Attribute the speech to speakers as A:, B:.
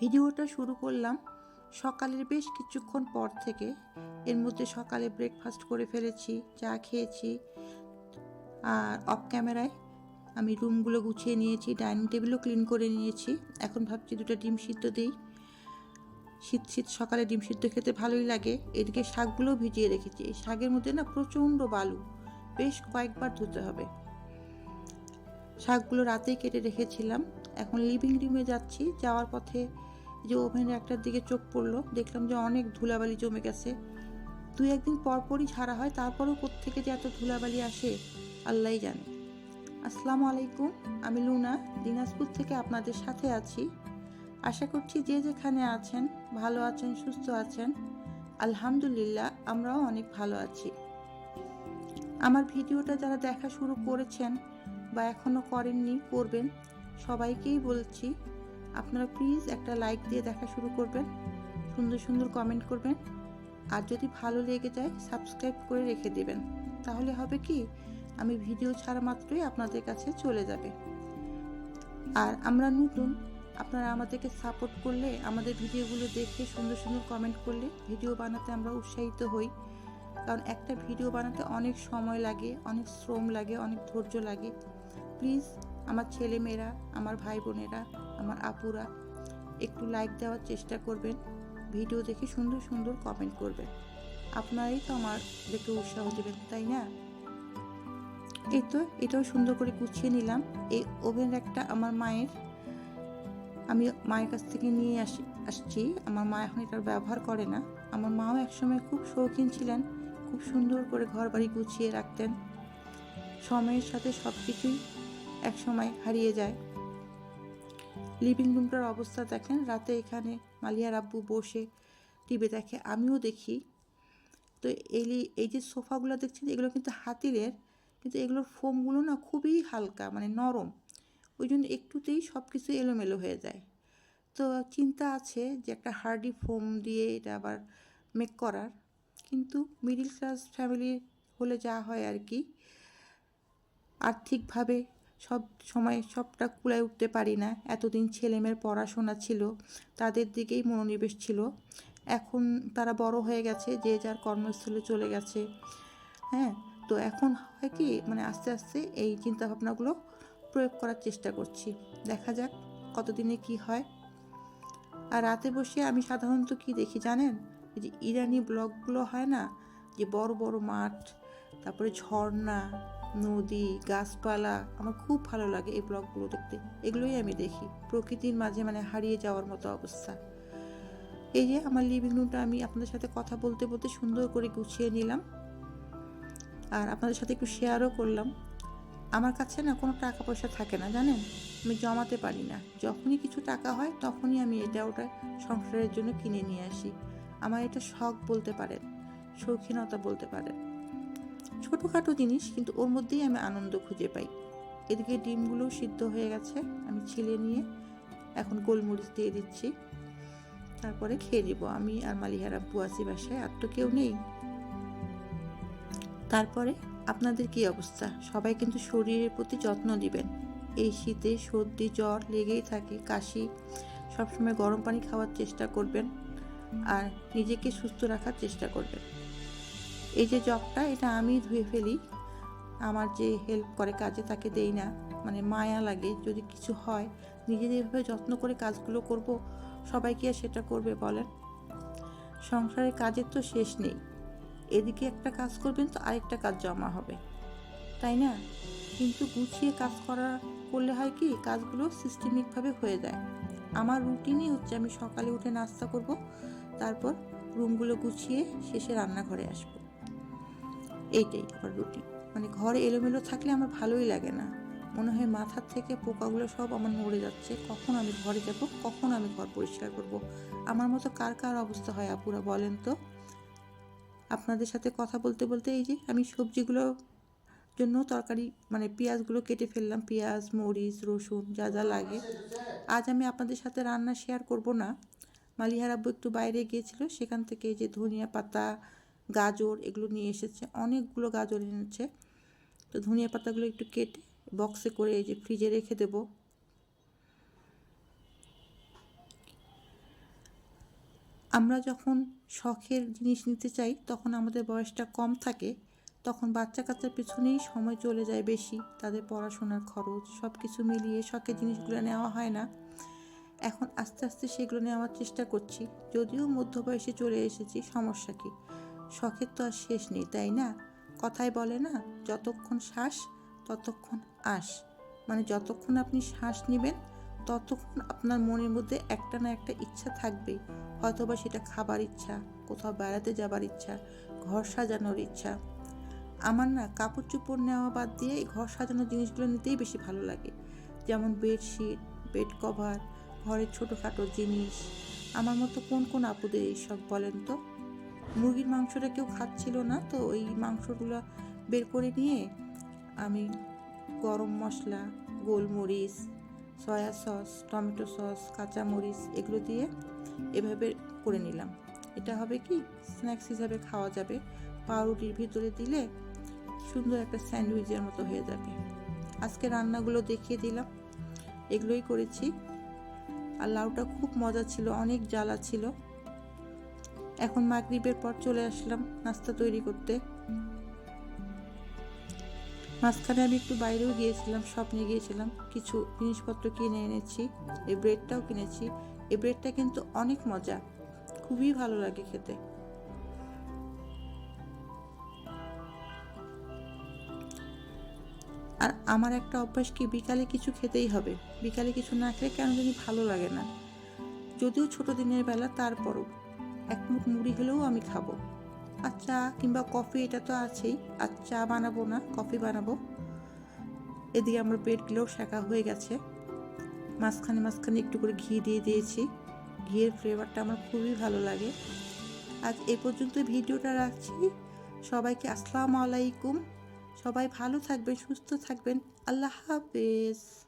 A: ভিডিওটা শুরু করলাম সকালের বেশ কিছুক্ষণ পর থেকে। এর মধ্যে সকালে ব্রেকফাস্ট করে ফেলেছি, চা খেয়েছি আর অফ ক্যামেরায় আমি রুমগুলো গুছিয়ে নিয়েছি ডাইনিং টেবিলও ক্লিন করে নিয়েছি। এখন ভাবছি দুটো ডিম সিদ্ধ দিই। শীত শীত সকালে ডিম সিদ্ধ খেতে ভালোই লাগে। এদিকে শাকগুলোও ভিজিয়ে রেখেছি। এই শাকের মধ্যে না প্রচণ্ড বালু। বেশ কয়েকবার ধুতে হবে। শাকগুলো রাতেই কেটে রেখেছিলাম। এখন লিভিং রুমে যাচ্ছি। যাওয়ার পথে যে ওভেনের একটার দিকে চোখ পড়ল, দেখলাম যে অনেক ধুলাবালি জমে গেছে। দুই একদিন পরপরই ছাড়া হয়, তারপরেও কোত্থেকে যে এত ধুলাবালি আসে, আল্লাহই জানে। আসসালামু আলাইকুম, আমি লুনা, দিনাজপুর থেকে আপনাদের সাথে আছি। আশা করছি যে যেখানে আছেন, ভালো আছেন, সুস্থ আছেন, আলহামদুলিল্লাহ আমরাও অনেক ভালো আছি। আমার ভিডিওটা যারা দেখা শুরু করেছেন বা এখনও করেননি, করবেন। সবাইকেই বলছি আপনারা প্লিজ একটা লাইক দিয়ে দেখা শুরু করবেন, সুন্দর সুন্দর কমেন্ট করবেন, আর যদি ভালো লেগে যায় সাবস্ক্রাইব করে রেখে দেবেন। তাহলে হবে কি, আমি ভিডিও ছাড়া মাত্রই আপনাদের কাছে চলে যাবে। আর আমরা নতুন, আপনারা আমাদেরকে সাপোর্ট করলে, আমাদের ভিডিওগুলো দেখে সুন্দর সুন্দর কমেন্ট করলে ভিডিও বানাতে আমরা উৎসাহিত হই। কারণ একটা ভিডিও বানাতে অনেক সময় লাগে, অনেক শ্রম লাগে, অনেক ধৈর্য লাগে। প্লিজ আমার ছেলেমেয়েরা, আমার ভাই বোনেরা আমার আপুরা একটু লাইক দেওয়ার চেষ্টা করবেন। ভিডিও দেখে সুন্দর সুন্দর কমেন্ট করবেন। আপনারাই তো আমার দেখে উৎসাহ দেবেন, তাই না? এই তো, এটাও সুন্দর করে গুছিয়ে নিলাম। এই ওভেন একটা আমার মায়ের। আমি মায়ের কাছ থেকে নিয়ে আসি, আসছি। আমার মা এখন এটার ব্যবহার করে না। আমার মাও একসময় খুব শৌখিন ছিলেন। খুব সুন্দর করে ঘর বাড়ি গুছিয়ে রাখতেন। সময়ের সাথে সব কিছুই একসময় হারিয়ে যায়। লিভিং রুমটার অবস্থা দেখেন, রাতে এখানে মালিয়ার আব্বু বসে টিভি দেখে, আমিও দেখি। তো এই এই যে সোফাগুলো দেখছেন, এগুলো কিন্তু হাতিরের, কিন্তু এগুলোর ফোমগুলো না খুবই হালকা মানে নরম। ওই জন্য একটুতেই সব কিছু এলোমেলো হয়ে যায়। তো চিন্তা আছে যে একটা হার্ডি ফোম দিয়ে এটা আবার মেক করার, কিন্তু মিডিল ক্লাস ফ্যামিলি হলে যা হয় আর কি, আর্থিকভাবে সব সময় সবটা কুলায় উঠতে পারি না। এতদিন ছেলেমেয়ের পড়াশোনা ছিল, তাদের দিকেই মনোনিবেশ ছিল। এখন তারা বড় হয়ে গেছে, যে যার কর্মস্থলে চলে গেছে। হ্যাঁ তো এখন হয় কি মানে আস্তে আস্তে এই চিন্তাভাবনাগুলো প্রয়োগ করার চেষ্টা করছি। দেখা যাক কতদিনে কি হয়। আর রাতে বসে আমি সাধারণত কি দেখি জানেন? যে ইরানি ব্লগগুলো হয় না, যে বড় বড় মাঠ, তারপরে ঝর্ণা নদী, গাছপালা, আমার খুব ভালো লাগে এই ব্লগগুলো দেখতে। এগুলোই আমি দেখি। প্রকৃতির মাঝে মানে হারিয়ে যাওয়ার মতো অবস্থা। এই যে আমার লিভিং রুমটা আমি আপনাদের সাথে কথা বলতে বলতে সুন্দর করে গুছিয়ে নিলাম। আর আপনাদের সাথে একটু শেয়ারও করলাম। আমার কাছে না কোনো টাকা পয়সা থাকে না, জানেন? আমি জমাতে পারি না। যখনই কিছু টাকা হয়, তখনই আমি এটা ওটা সংসারের জন্য কিনে নিয়ে আসি। আমার এটা শখ বলতে পারেন, শৌখিনতা বলতে পারেন। ছোটোখাটো জিনিস, কিন্তু ওর মধ্যেই আমি আনন্দ খুঁজে পাই। এদিকে ডিমগুলো সিদ্ধ হয়ে গেছে, আমি ছিলে নিয়ে এখন গোলমরিচ দিয়ে দিচ্ছি। তারপরে খেয়ে দিব আমি আর মালিহার আছি বাসায়, আর তো কেউ নেই। তারপরে আপনাদের কি অবস্থা? সবাই কিন্তু শরীরের প্রতি যত্ন দিবেন এই শীতে সর্দি, জ্বর লেগেই থাকে, কাশি, সবসময় গরম পানি খাওয়ার চেষ্টা করবেন আর নিজেকে সুস্থ রাখার চেষ্টা করবেন। এই যে জগটা, এটা আমি ধুয়ে ফেলি। আমার যে হেল্প করে কাজে তাকে দেই না। মানে মায়া লাগে যদি কিছু হয়। নিজেদের এভাবে যত্ন করে কাজগুলো করব, সবাই কি আর সেটা করবে বলেন? সংসারের কাজের তো শেষ নেই। এদিকে একটা কাজ করবেন তো আরেকটা কাজ জমা হবে। তাই না? কিন্তু গুছিয়ে কাজ করা, করলে হয় কি, কাজগুলো সিস্টেমিকভাবে হয়ে যায়। আমার রুটিনই হচ্ছে আমি সকালে উঠে নাস্তা করব, তারপর রুমগুলো গুছিয়ে শেষে রান্নাঘরে আসব। এইটাই আমার রুটিন মানে ঘরে এলোমেলো থাকলে আমার ভালোই লাগে না। মনে হয় মাথার থেকে পোকাগুলো সব আমার নড়ে যাচ্ছে। কখন আমি ঘরে যাব, কখন আমি ঘর পরিষ্কার করব? আমার মতো কার কার অবস্থা হয় আপুরা বলেন তো? আপনাদের সাথে কথা বলতে বলতে এই যে আমি সবজিগুলো জন্য তরকারি মানে পেঁয়াজগুলো কেটে ফেললাম। পেঁয়াজ, মরিচ, রসুন, যা যা লাগে। আজ আমি আপনাদের সাথে রান্না শেয়ার করব না। মালিহার আব্বু একটু বাইরে গিয়েছিল, সেখান থেকে এই যে ধনিয়া পাতা গাজর এগুলো নিয়ে এসেছে, অনেকগুলো গাজর এনেছে। তো ধনিয়া পাতাগুলো একটু কেটে বক্সে করে এই যে ফ্রিজে রেখে দেব। আমরা যখন শখের জিনিস নিতে চাই, তখন আমাদের বয়সটা কম থাকে, তখন বাচ্চা কাচ্চার পিছনেই সময় চলে যায় বেশি, তাদের পড়াশোনার খরচ সব কিছু মিলিয়ে শখের জিনিসগুলো নেওয়া হয় না। এখন আস্তে আস্তে সেগুলো নেওয়ার চেষ্টা করছি, যদিও মধ্য বয়সে চলে এসেছি, সমস্যা কি? শখের তো আর শেষ নেই, তাই না? কথায় বলে না, যতক্ষণ শ্বাস, ততক্ষণ আস মানে যতক্ষণ আপনি শ্বাস নেবেন, ততক্ষণ আপনার মনের মধ্যে একটা না একটা ইচ্ছা থাকবেই হয়তোবা সেটা খাবার ইচ্ছা, কোথাও বেড়াতে যাবার ইচ্ছা, ঘর সাজানোর ইচ্ছা। আমার না কাপড় চোপড় নেওয়া বাদ দিয়ে এই ঘর সাজানোর জিনিসগুলো নিতেই বেশি ভালো লাগে। যেমন বেডশিট, বেড কভার, ঘরের ছোটোখাটো জিনিস। আমার মতো কোন কোন আপুদের এইসব বলেন তো? মুরগির মাংসটা কেউ খাচ্ছিল না, তো ওই মাংসগুলো বের করে নিয়ে আমি গরম মশলা, গোলমরিচ, সয়া সস, টমেটো সস, কাঁচামরিচ এগুলো দিয়ে এভাবে করে নিলাম। এটা হবে কি, স্ন্যাক্স হিসাবে খাওয়া যাবে। পাউরুটির ভিতরে দিলে সুন্দর একটা স্যান্ডউইচের মতো হয়ে যাবে। আজকে রান্নাগুলো দেখিয়ে দিলাম, এগুলোই করেছি। আর লাউটা খুব মজা ছিল, অনেক জ্বালা ছিল। এখন মাগরিবের পর চলে আসলাম নাস্তা তৈরি করতে। মাঝখানে আমি একটু বাইরেও গিয়েছিলাম শপিংয়ে গিয়েছিলাম, কিছু জিনিসপত্র কিনে এনেছি, এই ব্রেডটাও কিনেছি। এই ব্রেডটা কিন্তু অনেক মজা, খুবই ভালো লাগে খেতে। আর আমার একটা অভ্যাস কি, বিকালে কিছু খেতেই হবে। বিকালে কিছু না খেলে কেন জানি ভালো লাগে না। যদিও ছোট দিনের বেলা, তারপরও। এক মুঠ মুড়ি হলেও আমি খাব। আর চা কিংবা কফি এটা তো আছেই। আর চা বানাবো না, কফি বানাবো। এদিকে আমার পেটগুলোও শেখা হয়ে গেছে। মাঝখানে মাঝখানে একটু করে ঘি দিয়ে দিয়েছি। ঘিয়ের ফ্লেভারটা আমার খুবই ভালো লাগে। আজ এ পর্যন্ত ভিডিওটা রাখছি। সবাইকে আসসালামু আলাইকুম। সবাই ভালো থাকবেন, সুস্থ থাকবেন। আল্লাহ হাফেজ।